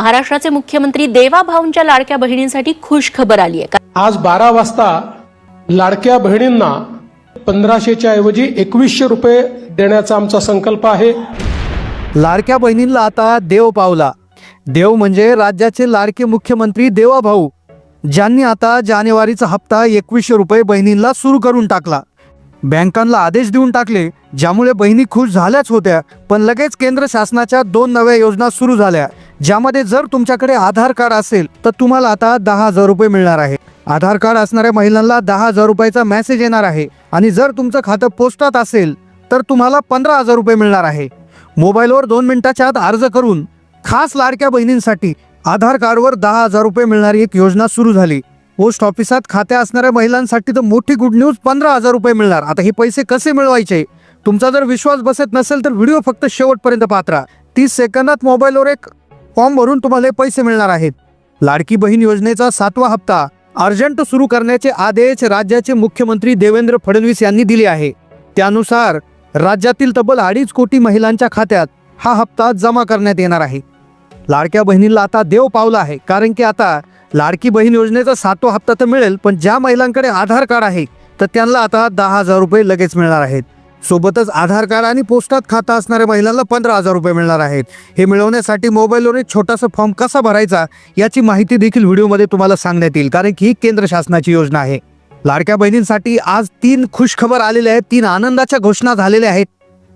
महाराष्ट्राचे मुख्यमंत्री देवा भाऊंच्या लाडक्या बहिणींसाठी खुश खबर आली आहे. आज बारा वाजता लाडक्या बहिणींना पंधराशेच्या ऐवजी एकवीसशे रुपये देण्याचा आमचा संकल्प आहे. लाडक्या बहिणींना आता देव पावला. देव म्हणजे राज्याचे लाडके मुख्यमंत्री देवाभाऊ ज्यांनी आता जानेवारीचा हप्ता एकवीसशे रुपये बहिणींना सुरू करून टाकला. बँकांना आदेश देऊन टाकले ज्यामुळे बहिणी खुश झाल्याच होत्या पण लगेच केंद्र शासनाच्या दोन नव्या योजना सुरू झाल्या. ज्यामध्ये जर तुमच्याकडे आधार कार्ड असेल तर तुम्हाला आता दहा हजार रुपये मिळणार आहे. आधार कार्ड असणाऱ्या महिलांना दहा हजार रुपयाचा मेसेज येणार आहे. आणि जर तुमचं खातं पोस्टात असेल तर तुम्हाला पंधरा हजार रुपये मिळणार आहे. मोबाईलवर दोन मिनिटाच्या आत अर्ज करून खास लाडक्या बहिणींसाठी आधार कार्डवर दहा हजार रुपये मिळणारी एक योजना सुरू झाली. पोस्ट ऑफिसात खात्या असणाऱ्या महिलांसाठी तर मोठी गुड न्यूज पंधरा हजार रुपये मिळणार. आता हे पैसे कसे मिळवायचे? तुमचा जर विश्वास बसत नसेल तर व्हिडिओ फक्त शेवटपर्यंत पात्रा तीस सेकंदात मोबाईलवर एक फॉर्म भरून तुम्हाला पैसे मिळणार आहेत. लाडकी बहीण योजनेचा सातवा हप्ता अर्जंट सुरू करण्याचे आदेश राज्याचे मुख्यमंत्री देवेंद्र फडणवीस यांनी दिले आहे. त्यानुसार राज्यातील तब्बल अडीच कोटी महिलांच्या खात्यात हा हप्ता जमा करण्यात येणार आहे. लाडक्या बहिणीला आता देव पावला आहे कारण की आता लाडकी बहीण योजनेचा सातवा हप्ता तर मिळेल पण ज्या महिलांकडे आधार कार्ड आहे तर त्यांना आता दहा हजार रुपये लगेच मिळणार आहेत. सोबतच आधार कार्ड आणि पोस्टात खातं असणाऱ्या महिलांना पंधरा हजार रुपये मिळणार आहेत. हे मिळवण्यासाठी मोबाईलवर एक छोटासा फॉर्म कसा भरायचा याची माहिती देखील व्हिडिओमध्ये तुम्हाला सांगण्यात येईल कारण की ही केंद्र शासनाची योजना आहे. लाडक्या बहिणींसाठी आज तीन खुशखबर आलेल्या आहेत तीन आनंदाच्या घोषणा झालेल्या आहेत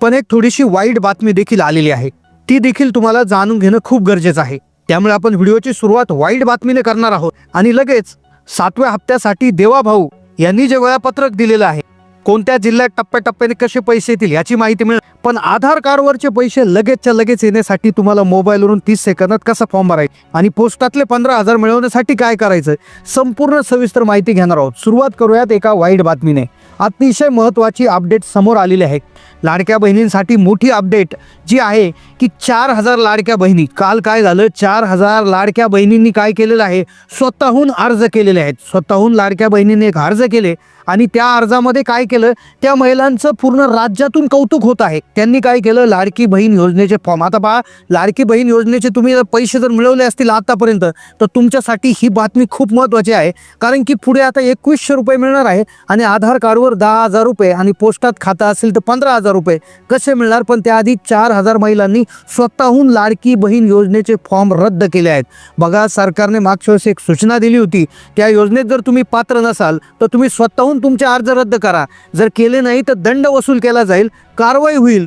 पण एक थोडीशी वाईट बातमी देखील आलेली आहे. ती देखील तुम्हाला जाणून घेणं खूप गरजेचं आहे. त्यामुळे आपण व्हिडिओची सुरुवात वाईट बातमीने करणार आहोत. आणि लगेच सातव्या हप्त्यासाठी देवाभाऊ यांनी जे वेळापत्रक दिलेलं आहे कोणत्या जिल्ह्यात टप्प्याटप्प्याने कसे पैसे येतील याची माहिती मिळेल. पण आधार कार्डवरचे पैसे लगेचच्या लगेच येण्यासाठी तुम्हाला मोबाईलवरून तीस सेकंदात कसा फॉर्म भरायचा? आणि पोस्टातले पंधरा हजार मिळवण्यासाठी काय करायचं? संपूर्ण सविस्तर माहिती घेणार आहोत. सुरुवात करूयात एका वाईट बातमीने. अतिशय महत्त्वाची अपडेट समोर आलेली आहे. लाडक्या बहिणींसाठी मोठी अपडेट जी आहे की चार हजार लाडक्या बहिणी. काल काय झालं? चार हजार लाडक्या बहिणींनी काय केलेलं आहे? स्वतःहून अर्ज केलेले आहेत. स्वतःहून लाडक्या बहिणींनी एक अर्ज केले. आणि त्या अर्जामध्ये काय केलं त्या महिलांचं पूर्ण राज्यातून कौतुक होत आहे. त्यांनी काय केलं लाडकी बहीण योजनेचे फॉर्म आता पहा लाडकी बहीण योजनेचे तुम्ही जर पैसे जर मिळवले असतील आतापर्यंत तर तुमच्यासाठी ही बातमी खूप महत्त्वाची आहे. कारण की पुढे आता एकवीसशे रुपये मिळणार आहे आणि आधार कार्डवर दहा हजार रुपये आणि पोस्टात खातं असेल तर पंधरा हजार रुपये. कसे मिळणार? पण त्याआधी चार हजार महिलांनी स्वतःहून लाडकी बहीण योजनेचे फॉर्म रद्द केले आहेत. बघा सरकारने मागच्या वेळेस एक सूचना दिली होती. त्या योजनेत जर तुम्ही पात्र नसाल तर तुम्ही स्वतःहून तुमचे अर्ज रद्द करा. जर केले नाही तर दंड वसूल केला जाईल कारवाई होईल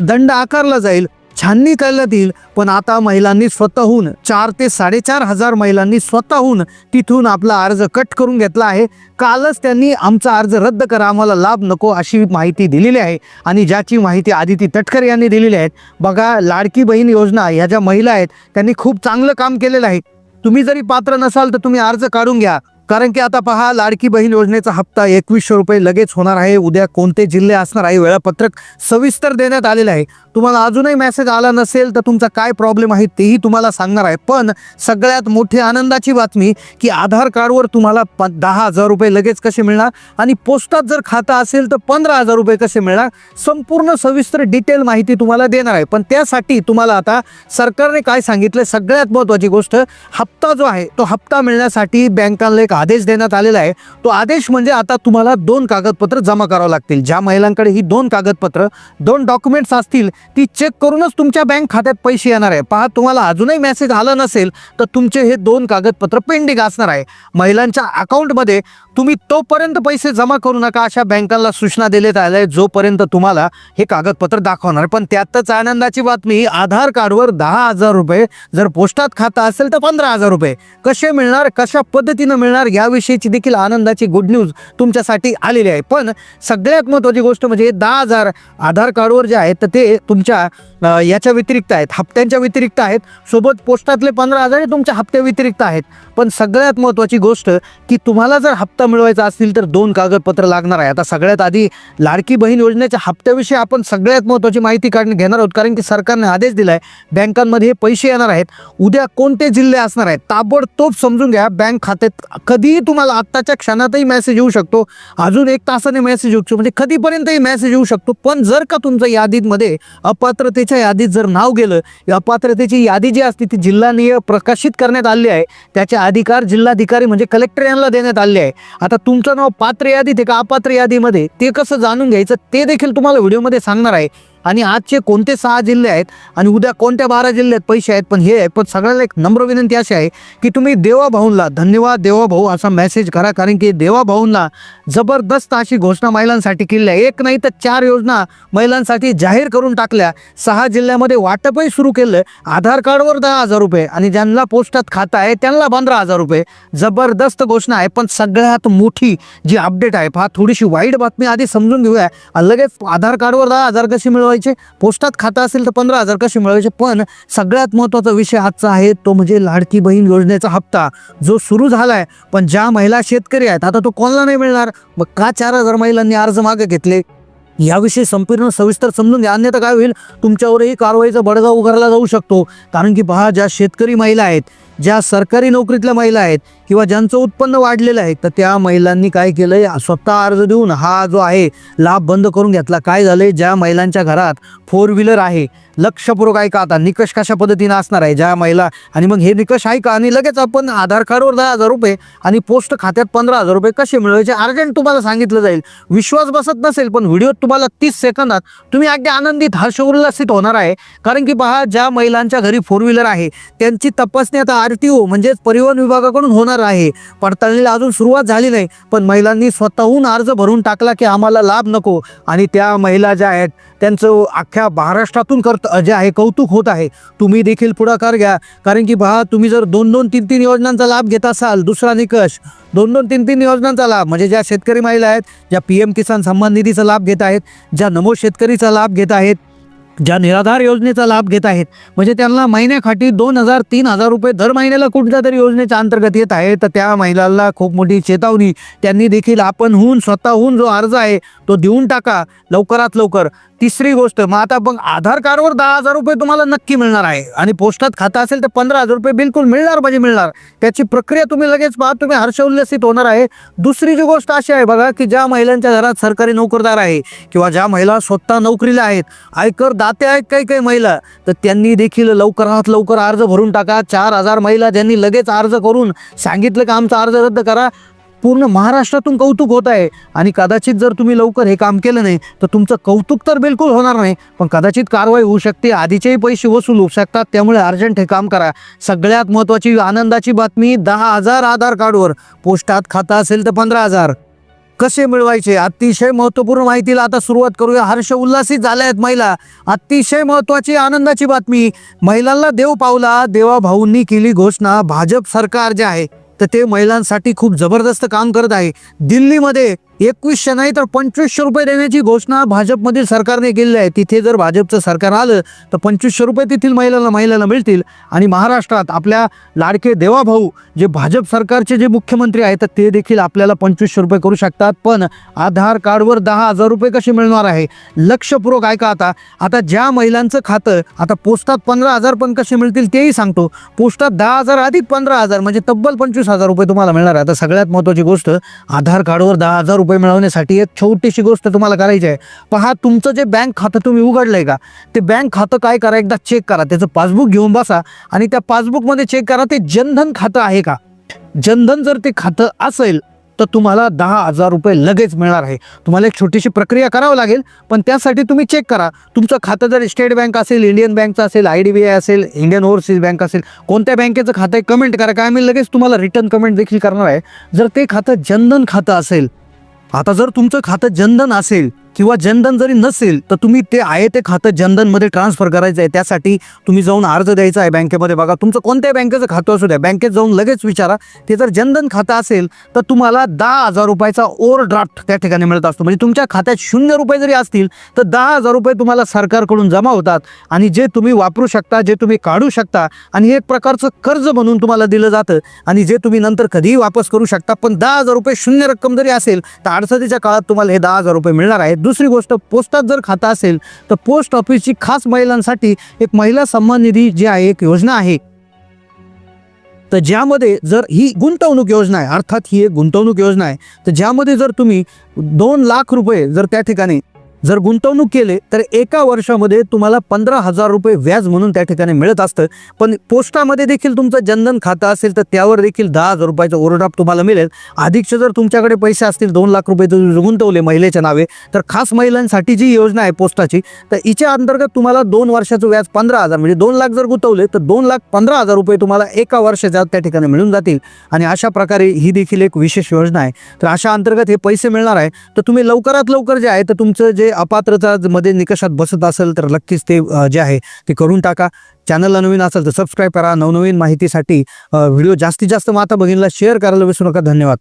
दंड आकारला जाईल छाननी करण्यात येईल. पण आता महिलांनी स्वतःहून चार ते साडेचार हजार महिलांनी स्वतःहून तिथून आपला अर्ज कट करून घेतला आहे. कालच त्यांनी आमचा अर्ज रद्द करा आम्हाला लाभ नको अशी माहिती दिलेली आहे. आणि ज्याची माहिती आदिती तटकर यांनी दिलेली आहे बघा लाडकी बहीण योजना ह्या ज्या महिला आहेत त्यांनी खूप चांगलं काम केलेलं आहे. तुम्ही जरी पात्र नसाल तर तुम्ही अर्ज काढून घ्या. कारण की आता पहा लाडकी बहीण योजनेचा हप्ता एकवीसशे रुपये लगेच होणार आहे. उद्या कोणते जिल्हे असणार आहे? वेळापत्रक सविस्तर देण्यात आलेलं आहे. तुम्हाला अजूनही मेसेज आला नसेल तर तुमचा काय प्रॉब्लेम आहे तेही तुम्हाला सांगणार आहे. पण सगळ्यात मोठी आनंदाची बातमी की आधार कार्डवर तुम्हाला प दहा हजार रुपये लगेच कसे मिळणार? आणि पोस्टात जर खातं असेल तर पंधरा हजार रुपये कसे मिळणार? संपूर्ण सविस्तर डिटेल माहिती तुम्हाला देणार आहे. पण त्यासाठी तुम्हाला आता सरकारने काय सांगितलं सगळ्यात महत्त्वाची गोष्ट हप्ता जो आहे तो हप्ता मिळण्यासाठी बँकांना एक आदेश देण्यात आलेला आहे. तो आदेश म्हणजे आता तुम्हाला दोन कागदपत्र जमा करावं लागतील. ज्या महिलांकडे ही दोन कागदपत्र दोन डॉक्युमेंट्स असतील ती चेक करूनच तुमच्या बँक खात्यात पैसे येणार आहे. पहा तुम्हाला अजूनही मेसेज आला नसेल तर तुमचे हे दोन कागदपत्र पेंडिंग असणार आहे. महिलांच्या अकाउंटमध्ये तुम्ही तोपर्यंत पैसे जमा करू नका अशा बँकांना सूचना देण्यात आल्या जोपर्यंत तुम्हाला हे कागदपत्र दाखवणार. पण त्यातच आनंदाची बातमी आधार कार्डवर दहा हजार रुपये जर पोस्टात खातं असेल तर पंधरा हजार रुपये. कसे मिळणार कशा पद्धतीनं मिळणार याविषयीची देखील आनंदाची गुड न्यूज तुमच्यासाठी आलेली आहे. पण सगळ्यात महत्त्वाची गोष्ट म्हणजे दहा हजार आधार कार्डवर जे आहेत तर ते तुमच्या याच्या व्यतिरिक्त आहेत. हप्त्यांच्या व्यतिरिक्त आहेत. सोबत पोस्टातले पंधरा हजार हे तुमच्या हप्त्या व्यतिरिक्त आहेत. पण सगळ्यात महत्त्वाची गोष्ट की तुम्हाला जर हप्ता मिळवायचा असतील तर दोन कागदपत्र लागणार आहे. आता सगळ्यात आधी लाडकी बहीण योजनेच्या हप्त्याविषयी आपण सगळ्यात महत्त्वाची माहिती काढ घेणार आहोत. कारण की सरकारने आदेश दिला आहे बँकांमध्ये हे पैसे येणार आहेत. उद्या कोणते जिल्हे असणार आहेत? ताबडतोब समजून घ्या. बँक खात्यात कधीही तुम्हाला आत्ताच्या क्षणातही मेसेज येऊ शकतो. अजून एक तासाने मेसेज येऊ शकतो. म्हणजे कधीपर्यंतही मेसेज येऊ शकतो. पण जर का तुमच्या यादीमध्ये अपात्रते पात्रतेच्या यादीत जर नाव गेलं या पात्रतेची यादी जी असते ती जिल्हानीय प्रकाशित करण्यात आली आहे त्याचे अधिकार जिल्हाधिकारी म्हणजे कलेक्टर यांना देण्यात आले आहे. आता तुमचं नाव पात्र यादीत आहे का अपात्र यादीमध्ये? ते कसं जाणून घ्यायचं ते देखील तुम्हाला व्हिडिओमध्ये सांगणार आहे. आणि आजचे कोणते सहा जिल्हे आहेत आणि उद्या कोणत्या बारा जिल्ह्यात पैसे आहेत पण हे आहे पण सगळ्याला एक नम्र विनंती अशी आहे की तुम्ही देवाभाऊंला धन्यवाद देवा भाऊ असा मेसेज करा. कारण की देवाभाऊंना जबरदस्त अशी घोषणा महिलांसाठी केली आहे. एक नाही तर चार योजना महिलांसाठी जाहीर करून टाकल्या. सहा जिल्ह्यामध्ये वाटपही सुरू केलं. आधार कार्डवर दहा हजार रुपये आणि ज्यांना पोस्टात खातं आहे त्यांना पंधरा हजार रुपये. जबरदस्त घोषणा आहे पण सगळ्यात मोठी जी अपडेट आहे फार थोडीशी वाईट बातमी आधी समजून घेऊया. लगेच आधार कार्डवर दहा हजार कसे मिळवायचे? पोस्टात खातं असेल तर पंधरा हजार कसे मिळवायचे? पण सगळ्यात महत्त्वाचा विषय आजचा आहे तो म्हणजे लाडकी बहीण योजनेचा हप्ता. जो सुरू झाला आहे पण ज्या महिला शेतकरी आहेत आता तो कोणाला नाही मिळणार? मग का चार हजार महिलांनी अर्ज मागे घेतले? याविषयी संपूर्ण सविस्तर समजून घ्या. अन्यथा काय होईल? तुमच्यावरही कारवाईचा बडगा उगारला जाऊ शकतो. कारण की पहा ज्या शेतकरी महिला आहेत ज्या सरकारी नोकरीतल्या महिला आहेत किंवा ज्यांचं उत्पन्न वाढलेलं आहे तर त्या महिलांनी काय केलंय? स्वतः अर्ज देऊन हा जो आहे लाभ बंद करून घेतला. काय झालंय? ज्या महिलांच्या घरात फोर व्हीलर आहे लक्षपूर्वक ऐका आता निकष कशा पद्धतीने असणार आहे ज्या महिला? आणि मग हे निकष ऐका आणि लगेच आपण आधार कार्डवर दहा हजार रुपये आणि पोस्ट खात्यात पंधरा हजार रुपये कसे मिळवायचे? अर्जंट तुम्हाला सांगितलं जाईल. विश्वास बसत नसेल पण व्हिडिओ तुम्हाला तीस सेकंदात तुम्ही अगदी आनंदित हर्ष होणार आहे. कारण की पहा ज्या महिलांच्या घरी फोर व्हीलर आहे त्यांची तपासणी आता आर टी ओ म्हणजेच परिवहन विभागाकडून होणार आहे. पडताळणीला अजून सुरुवात झाली नाही. पण महिलांनी स्वतःहून अर्ज भरून टाकला की आम्हाला लाभ नको. आणि त्या महिला ज्या आहेत त्यांचं अख्ख्या महाराष्ट्रातून करत जे आहे कौतुक होत आहे. तुम्ही देखील पुढाकार घ्या. कारण की पहा तुम्ही जर दोन दोन तीन तीन योजनांचा लाभ घेत असाल दुसरा निकष दोन दोन तीन तीन योजनांचा लाभ म्हणजे ज्या शेतकरी महिला आहेत ज्या पी एम किसान सन्मान निधीचा लाभ घेत आहेत ज्या नमो शेतकरीचा लाभ घेत आहेत ज्या निराधार योजनेचा लाभ घेत आहेत म्हणजे त्यांना महिन्याखाटी दोन हजार तीन हजार रुपये दर महिन्याला कुठल्या तरी योजनेच्या अंतर्गत येत आहे. तर त्या महिलांना खूप मोठी चेतावणी त्यांनी देखील आपणहून स्वतःहून जो अर्ज आहे तो देऊन टाका लवकरात लवकर. तिसरी गोष्ट मग आता मग आधार कार्डवर दहा हजार रुपये तुम्हाला नक्की मिळणार आहे. आणि पोस्टात खातं असेल तर पंधरा हजार रुपये बिलकुल मिळणार म्हणजे मिळणार. त्याची प्रक्रिया तुम्ही लगेच पहा तुम्ही हर्ष उल्लसित होणार आहे. दुसरी जी गोष्ट अशी आहे बघा की ज्या महिलांच्या घरात सरकारी नोकरदार आहे किंवा ज्या महिला स्वतः नोकरीला आहेत आयकर दाते आहेत काही काही महिला तर त्यांनी देखील लवकरात लवकर अर्ज भरून टाका. चार हजार महिला ज्यांनी लगेच अर्ज करून सांगितलं की आमचा अर्ज रद्द करा. पूर्ण महाराष्ट्रातून कौतुक होत आहे. आणि कदाचित जर तुम्ही लवकर हे काम केलं नाही तर तुमचं कौतुक तर बिलकुल होणार नाही. पण कदाचित कारवाई होऊ शकते आधीचेही पैसे वसूल होऊ शकतात त्यामुळे अर्जंट हे काम करा. सगळ्यात महत्त्वाची आनंदाची बातमी दहा हजार आधार कार्डवर. पोस्टात खातं असेल तर पंधरा हजार. कसे मिळवायचे? अतिशय महत्त्वपूर्ण माहितीला आता सुरुवात करूया. हर्ष उल्हासित झाल्या आहेत महिला. अतिशय महत्त्वाची आनंदाची बातमी. महिलांना देव पावला. देवा भाऊंनी केली घोषणा. भाजप सरकार जे आहे तर ते महिलांसाठी खूप जबरदस्त काम करत आहे. दिल्लीमध्ये एकवीसशे नाही तर पंचवीसशे रुपये देण्याची घोषणा भाजपमधील सरकारने केलेली आहे. तिथे जर भाजपचं सरकार आलं तर पंचवीसशे रुपये तेथील महिलांना महिलांना मिळतील. आणि महाराष्ट्रात आपल्या लाडके देवाभाऊ जे भाजप सरकारचे जे मुख्यमंत्री आहेत ते देखील आपल्याला पंचवीसशे रुपये करू शकतात. पण आधार कार्डवर दहा हजार रुपये कसे मिळणार आहे? लक्षपूर्वक ऐका आता. आता ज्या महिलांचं खातं आता पोस्टात पंधरा हजार पण कसे मिळतील तेही सांगतो. पोस्टात दहा हजार अधिक पंधरा हजार म्हणजे तब्बल पंचवीस हजार रुपये तुम्हाला मिळणार आहे. आता सगळ्यात महत्त्वाची गोष्ट आधार कार्डवर दहा हजार रुपये रुपये मिळवण्यासाठी एक छोटीशी गोष्ट तुम्हाला करायची आहे. पहा तुमचं जे बँक खातं तुम्ही उघडलंय का? ते बँक खातं काय करा? एकदा चेक करा. त्याचं पासबुक घेऊन बसा आणि त्या पासबुकमध्ये चेक करा ते जनधन खातं आहे का? जनधन जर ते खातं असेल तर तुम्हाला दहा हजार रुपये लगेच मिळणार आहे. तुम्हाला एक छोटीशी प्रक्रिया करावं लागेल पण त्यासाठी तुम्ही चेक करा. तुमचं खातं जर स्टेट बँक असेल इंडियन बँकचं असेल आय डी बी आय असेल इंडियन ओव्हरसीज बँक असेल कोणत्या बँकेचं खातं आहे कमेंट करा. काय मी लगेच तुम्हाला रिटर्न कमेंट देखील करणार आहे. जर ते खातं जनधन खातं असेल आता जर तुमचं खातं जनधन असेल किंवा जनधन जरी नसेल तर तुम्ही ते आहे ते खातं जनधनमध्ये ट्रान्सफर करायचं आहे. त्यासाठी तुम्ही जाऊन अर्ज द्यायचा आहे बँकेमध्ये. बघा तुमचं कोणत्या बँकेचं खातं असू द्या बँकेत जाऊन लगेच विचारा. ते जर जनधन खातं असेल तर तुम्हाला दहा हजार रुपयाचा ओव्हर ड्राफ्ट त्या ठिकाणी मिळत असतो. म्हणजे तुमच्या खात्यात शून्य रुपये जरी असतील तर दहा हजार रुपये तुम्हाला सरकारकडून जमा होतात. आणि जे तुम्ही वापरू शकता जे तुम्ही काढू शकता आणि हे एक प्रकारचं कर्ज म्हणून तुम्हाला दिलं जातं. आणि जे तुम्ही नंतर कधीही वापस करू शकता पण दहा हजार रुपये शून्य रक्कम जरी असेल तर अडचणीच्या काळात तुम्हाला हे दहा हजार रुपये मिळणार आहेत. दुसरी गोष्ट पोस्टात जर खातं असेल तर पोस्ट ऑफिसची खास महिलांसाठी एक महिला सन्मान निधी जी आहे एक योजना आहे. तर ज्यामध्ये जर ही गुंतवणूक योजना आहे अर्थात ही एक गुंतवणूक योजना आहे तर ज्यामध्ये जर तुम्ही दोन लाख रुपये जर त्या ठिकाणी जर गुंतवणूक केले तर एका वर्षामध्ये तुम्हाला पंधरा हजार रुपये व्याज म्हणून त्या ठिकाणी मिळत असतं. पण पोस्टामध्ये देखील तुमचं जनधन खातं असेल तर त्यावर देखील दहा हजार रुपयाचं ओव्हरड्राफ्ट तुम्हाला मिळेल. अधिकचे जर तुमच्याकडे पैसे असतील दोन लाख रुपये तुम्ही गुंतवले महिलेच्या नावे तर खास महिलांसाठी जी योजना आहे पोस्टाची तर हिच्या अंतर्गत तुम्हाला दोन वर्षाचं व्याज पंधरा हजार म्हणजे दोन लाख जर गुंतवले तर दोन लाख पंधरा हजार रुपये तुम्हाला एका वर्षाच्या त्या ठिकाणी मिळून जातील. आणि अशा प्रकारे ही देखील एक विशेष योजना आहे. तर अशा अंतर्गत हे पैसे मिळणार आहे. तर तुम्ही लवकरात लवकर जे आहे तर तुमचं जे अपात्रता मध्ये निकषात बसत असेल तर नक्कीच ते जे आहे ते करून टाका. चॅनलला नवीन असेल तर सबस्क्राईब करा. नवनवीन माहितीसाठी व्हिडिओ जास्तीत जास्त माता भगिनीला शेअर करायला विसरू नका. धन्यवाद.